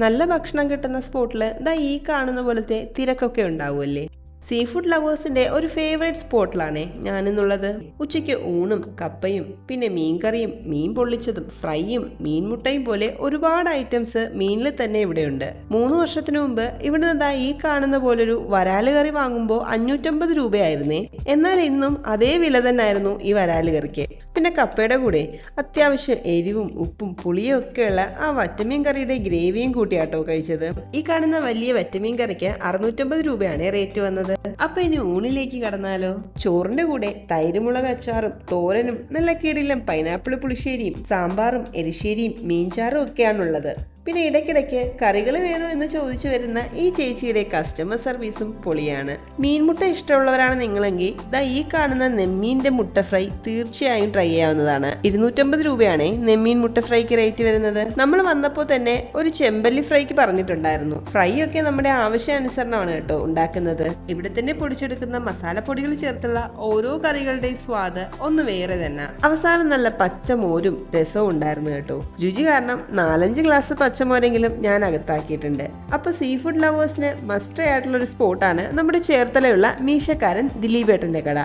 നല്ല ഭക്ഷണം കിട്ടുന്ന സ്പോട്ടിൽ ദാ ഈ കാണുന്ന പോലത്തെ തിരക്കൊക്കെ ഉണ്ടാവുമല്ലേ? സീ ഫുഡ് ലവേഴ്സിന്റെ ഒരു ഫേവറേറ്റ് സ്പോട്ടിലാണേ ഞാനെന്നുള്ളത്. ഉച്ചയ്ക്ക് ഊണും കപ്പയും പിന്നെ മീൻകറിയും മീൻ പൊള്ളിച്ചതും ഫ്രൈയും മീൻ മുട്ടയും പോലെ ഒരുപാട് ഐറ്റംസ് മീനിൽ തന്നെ ഇവിടെയുണ്ട്. മൂന്ന് വർഷത്തിന് മുമ്പ് ഇവിടെ നിന്നാ ഈ കാണുന്ന പോലൊരു വരാൽ കറി വാങ്ങുമ്പോൾ അഞ്ഞൂറ്റമ്പത് രൂപയായിരുന്നേ. എന്നാൽ ഇന്നും അതേ വില തന്നെയായിരുന്നു ഈ വരാൽ കറിക്ക് പിന്നെ കപ്പയുടെ കൂടെ അത്യാവശ്യം എരിവും ഉപ്പും പുളിയും ഒക്കെയുള്ള ആ വറ്റമീൻ കറിയുടെ ഗ്രേവിയും കൂട്ടിയാട്ടോ കഴിച്ചത്. ഈ കാണുന്ന വലിയ വറ്റമീൻ കറിക്ക് അറുന്നൂറ്റമ്പത് രൂപയാണ് റേറ്റ് വന്നത്. അപ്പൊ ഇനി ഊണിലേക്ക് കടന്നാലോ? ചോറിന്റെ കൂടെ തൈരുമുളക് അച്ചാറും തോരനും നല്ല കീടിലും പൈനാപ്പിൾ പുളിശ്ശേരിയും സാമ്പാറും എരിശ്ശേരിയും മീൻചാറും ഒക്കെയാണുള്ളത്. പിന്നെ ഇടയ്ക്കിടയ്ക്ക് കറികൾ വേണോ എന്ന് ചോദിച്ചു വരുന്ന ഈ ചേച്ചിയുടെ കസ്റ്റമർ സർവീസും പൊളിയാണ്. മീൻമുട്ട ഇഷ്ടമുള്ളവരാണ് നിങ്ങളെങ്കിൽ ദാ ഈ കാണുന്ന നെമ്മീന്റെ മുട്ട ഫ്രൈ തീർച്ചയായും ട്രൈ ചെയ്യാവുന്നതാണ്. ഇരുന്നൂറ്റമ്പത് രൂപയാണ് നെമ്മീൻ മുട്ട ഫ്രൈക്ക് റേറ്റ് വരുന്നത്. നമ്മൾ വന്നപ്പോൾ തന്നെ ഒരു ചെമ്പല്ലി ഫ്രൈക്ക് പറഞ്ഞിട്ടുണ്ടായിരുന്നു. ഫ്രൈ ഒക്കെ നമ്മുടെ ആവശ്യാനുസരണമാണ് കേട്ടോ ഉണ്ടാക്കുന്നത്. ഇവിടെ തന്നെ പൊടിച്ചെടുക്കുന്ന മസാലപ്പൊടികൾ ചേർത്തുള്ള ഓരോ കറികളുടെയും സ്വാദ് ഒന്ന് വേറെ തന്നെ. അവസാനം നല്ല പച്ചമോരും രസവും ഉണ്ടായിരുന്നു കേട്ടോ. രുചി കാരണം നാലഞ്ച് ഗ്ലാസ് പച്ചമോരെങ്കിലും ഞാൻ അകത്താക്കിയിട്ടുണ്ട്. അപ്പൊ സീ ഫുഡ് ലവേഴ്സിന് മസ്റ്റ് ആയിട്ടുള്ള ഒരു സ്പോട്ടാണ് നമ്മുടെ ചേർത്തലയുള്ള മീശക്കാരൻ ദിലീപേട്ടന്റെ കട.